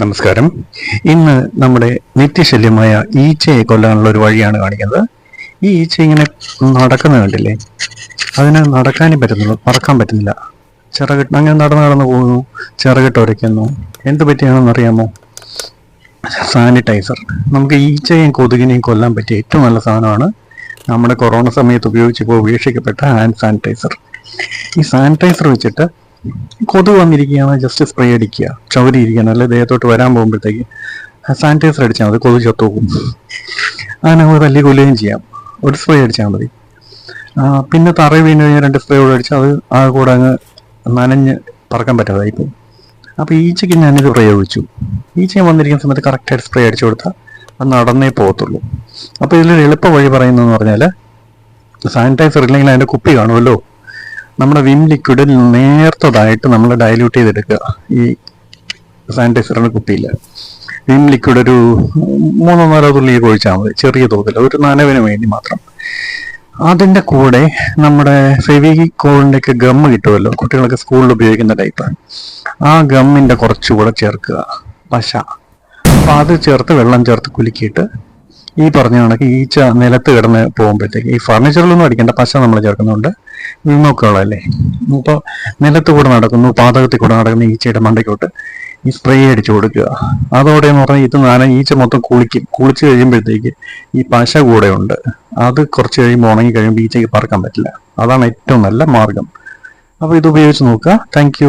നമസ്കാരം. ഇന്ന് നമ്മുടെ നിത്യശല്യമായ ഈച്ചയെ കൊല്ലാനുള്ള ഒരു വഴിയാണ് കാണിക്കുന്നത്. ഈ ഈച്ച ഇങ്ങനെ നടക്കുന്ന കണ്ടില്ലേ? അതിന് നടക്കാനേ പറ്റുന്നുള്ളൂ പറക്കാൻ പറ്റുന്നില്ല. ചിറകിട്ട് അങ്ങനെ നടന്ന് നടന്ന് പോകുന്നു ചിറകിട്ട് ഉരയ്ക്കുന്നു എന്ത് പറ്റിയാണെന്ന് അറിയാമോ? സാനിറ്റൈസർ. നമുക്ക് ഈച്ചയും കൊതുകിനെയും കൊല്ലാൻ പറ്റിയ ഏറ്റവും നല്ല സാധനമാണ് നമ്മുടെ കൊറോണ സമയത്ത് ഉപയോഗിച്ചപ്പോൾ ഉപേക്ഷിക്കപ്പെട്ട ഹാൻഡ് സാനിറ്റൈസർ. ഈ സാനിറ്റൈസർ വെച്ചിട്ട് കൊതുക് വന്നിരിക്കുകയാണ് ജസ്റ്റ് സ്പ്രേ അടിക്കുക ചവരി ഇരിക്കുകയാണ് അല്ലെ ദേഹത്തോട്ട് വരാൻ പോകുമ്പോഴത്തേക്ക്. സാനിറ്റൈസർ അടിച്ചാൽ മതി കൊതുക് ചത്തുപോകും. അങ്ങനെ നമ്മൾ തല്ലി കൊല്ലുകയും ചെയ്യാം. ഒരു സ്പ്രേ അടിച്ചാൽ മതി. പിന്നെ തറ വീണ് കഴിഞ്ഞാൽ രണ്ട് സ്പ്രേ കൂടെ അടിച്ചാൽ അത് ആ കൂടെ അങ്ങ് നനഞ്ഞ് പറക്കാൻ പറ്റാതായി പോകും. അപ്പോൾ ഈച്ചയ്ക്ക് ഞാനിത് പ്രയോഗിച്ചു. ഈച്ച വന്നിരിക്കുന്ന സമയത്ത് കറക്റ്റായിട്ട് സ്പ്രേ അടിച്ചു കൊടുത്താൽ അത് നടന്നേ പോകത്തുള്ളൂ. അപ്പോൾ ഇതിലൊരു എളുപ്പ വഴി പറയുന്നതെന്ന് പറഞ്ഞാൽ സാനിറ്റൈസർ ഇല്ലെങ്കിൽ അതിന്റെ കുപ്പി കാണുമല്ലോ. നമ്മുടെ വിം ലിക്വിഡിൽ നേർത്തതായിട്ട് നമ്മൾ ഡയല്യൂട്ട് ചെയ്തെടുക്കുക. ഈ സാനിറ്റൈസറിന്റെ കുപ്പിയിൽ വിം ലിക്വിഡ് ഒരു മൂന്നോ നാലോ തുള്ളിയൊക്കെ ഒഴിച്ചാൽ മതി. ചെറിയ തോതിൽ ഒരു നനവിന് വേണ്ടി മാത്രം. അതിന്റെ കൂടെ നമ്മുടെ ഫെവിക്കോളിന്റെ ഒക്കെ ഗമ്മ് കിട്ടുമല്ലോ. കുട്ടികളൊക്കെ സ്കൂളിൽ ഉപയോഗിക്കുന്ന ടൈപ്പ് ആ ഗമ്മിന്റെ കുറച്ചുകൂടെ ചേർക്കുക. പശ. അപ്പം അത് ചേർത്ത് വെള്ളം ചേർത്ത് കുലുക്കിയിട്ട് ഈ പറഞ്ഞ കണക്ക് ഈച്ച നിലത്ത് കിടന്ന് പോകുമ്പോഴത്തേക്ക് ഈ ഫർണിച്ചറിലൊന്നും അടിക്കേണ്ട പശ നമ്മൾ ചേർക്കുന്നുണ്ട് നോക്കുകയുള്ളല്ലേ ഇപ്പോൾ നിലത്ത് കൂടെ നടക്കുന്നു പാതകത്തിൽ കൂടെ നടക്കുന്ന ഈച്ചയുടെ മണ്ടയ്ക്കോട്ട് ഈ സ്പ്രേ അടിച്ചു കൊടുക്കുക. അതോടെ എന്ന് പറഞ്ഞാൽ ഇത് നാന ഈച്ച മൊത്തം കുളിക്കും. കുളിച്ച് കഴിയുമ്പോഴത്തേക്ക് ഈ പശ കൂടെ ഉണ്ട്. അത് കുറച്ച് കഴിയുമ്പോൾ ഉണങ്ങി കഴിയുമ്പോൾ ഈച്ചയ്ക്ക് പറക്കാൻ പറ്റില്ല. അതാണ് ഏറ്റവും നല്ല മാർഗം. അപ്പോൾ ഇത് ഉപയോഗിച്ച് നോക്കുക. താങ്ക്